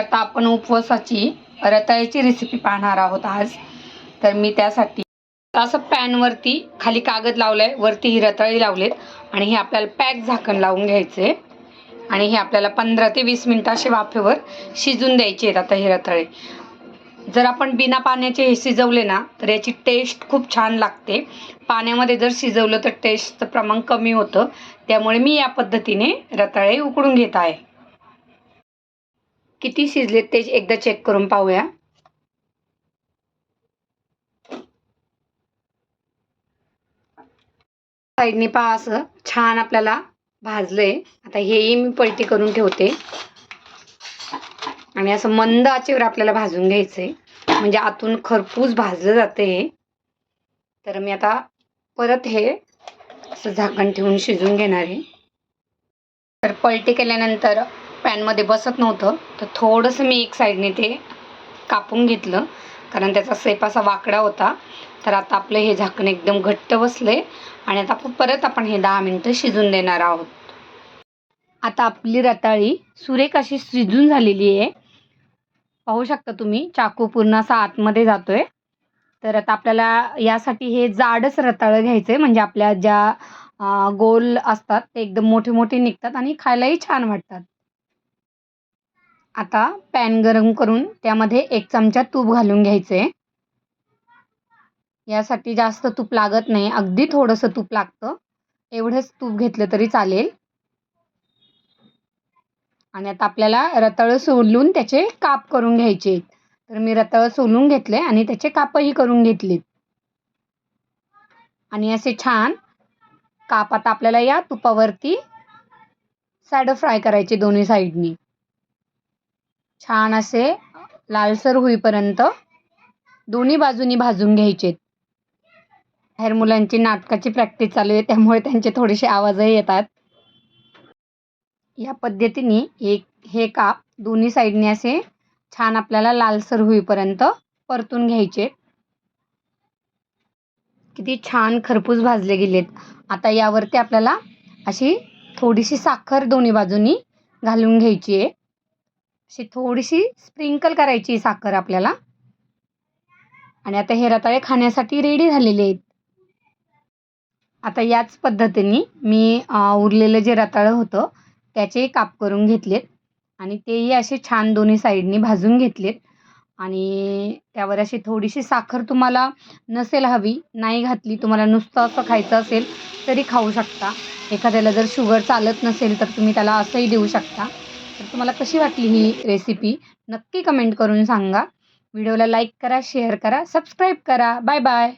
आता आपण उपवासाची रताळ्याची रेसिपी पाहणार आहोत आज. तर मी त्यासाठी असं पॅनवरती खाली कागद लावलाय वरती ही रताळी लावलेत आणि हे आपल्याला पॅक झाकण लावून घ्यायचे आणि हे आपल्याला पंधरा ते वीस मिनटं असे वाफेवर शिजून द्यायचे आहेत आता हे रताळे. जर आपण बिना पाण्याचे हे शिजवले ना तर याची टेस्ट खूप छान लागते. पाण्यामध्ये जर शिजवलं तर टेस्टचं प्रमाण कमी होतं. त्यामुळे मी या पद्धतीने रताळे उकडून घेत आहे. किती शिजलेत ते एकदा चेक करून पाहूया. साईडने पहा असं छान आपल्याला भाजलंय. आता हेही मी पलटी करून ठेवते. आणि असं मंद आचेवर आपल्याला भाजून घ्यायचंय. म्हणजे आतून खरपूस भाजलं जाते हे. तर मी आता परत हे असं झाकण ठेवून शिजून घेणार आहे. तर पलटी केल्यानंतर पॅनमध्ये बसत नव्हतं तर थोडंसं मी एक साईडने ते कापून घेतलं कारण त्याचा सेप असा वाकडा होता. तर आता आपलं हे झाकण एकदम घट्ट बसले आणि आता आपण परत आपण हे दहा मिनटं शिजून देणार आहोत. आता आपली रताळी सुरेख अशी शिजून झालेली आहे. पाहू शकता तुम्ही चाकू पूर्ण असा आतमध्ये जातोय. तर आता आपल्याला यासाठी हे जाडच रताळं घ्यायचं आहे म्हणजे आपल्या ज्या गोल असतात ते एकदम मोठे मोठे निघतात आणि खायलाही छान वाटतात. आता पॅन गरम करून त्यामध्ये एक चमचा तूप घालून घ्यायचं आहे यासाठी जास्त तूप लागत नाही अगदी थोडंसं तूप लागतं. एवढंच तूप घेतलं तरी चालेल. आणि आता आपल्याला रताळं सोलून त्याचे काप करून घ्यायचे. आहेत तर मी रताळं सोलून घेतले आणि त्याचे कापही करून घेतलेत आणि असे छान काप आता आपल्याला या तुपावरती सॅड फ्राय करायचे दोन्ही साईडनी छान असे लालसर होईपर्यंत दोन्ही बाजूनी भाजून घ्यायचे. बाहेर मुलांची नाटकाची प्रॅक्टिस चालू आहे त्यामुळे त्यांचे थोडेसे आवाजही येतात. या पद्धतीने एक हे काप दोन्ही साईडने असे छान आपल्याला लालसर होईपर्यंत परतून घ्यायचे. किती छान खरपूस भाजले गेलेत. आता यावरती आपल्याला अशी थोडीशी साखर दोन्ही बाजूनी घालून घ्यायची आहे. अशी थोडीशी स्प्रिंकल करायची साखर आपल्याला. आणि आता हे रताळे खाण्यासाठी रेडी झालेले आहेत. आता याच पद्धतीने मी उरलेलं जे रताळं होतं त्याचे काप करून घेतलेत. आणि तेही असे छान दोन्ही साईडनी भाजून घेतलेत. आणि त्यावर अशी थोडीशी साखर तुम्हाला नसेल हवी नाही घातली तुम्हाला नुसतं असं खायचं असेल तरी खाऊ शकता. एखाद्याला जर शुगर चालत नसेल तर तुम्ही त्याला असंही देऊ शकता. तर तुम्हाला कशी वाटली ही रेसिपी नक्की कमेंट करून सांगा. व्हिडिओला लाईक करा शेअर करा सबस्क्राईब करा. Bye bye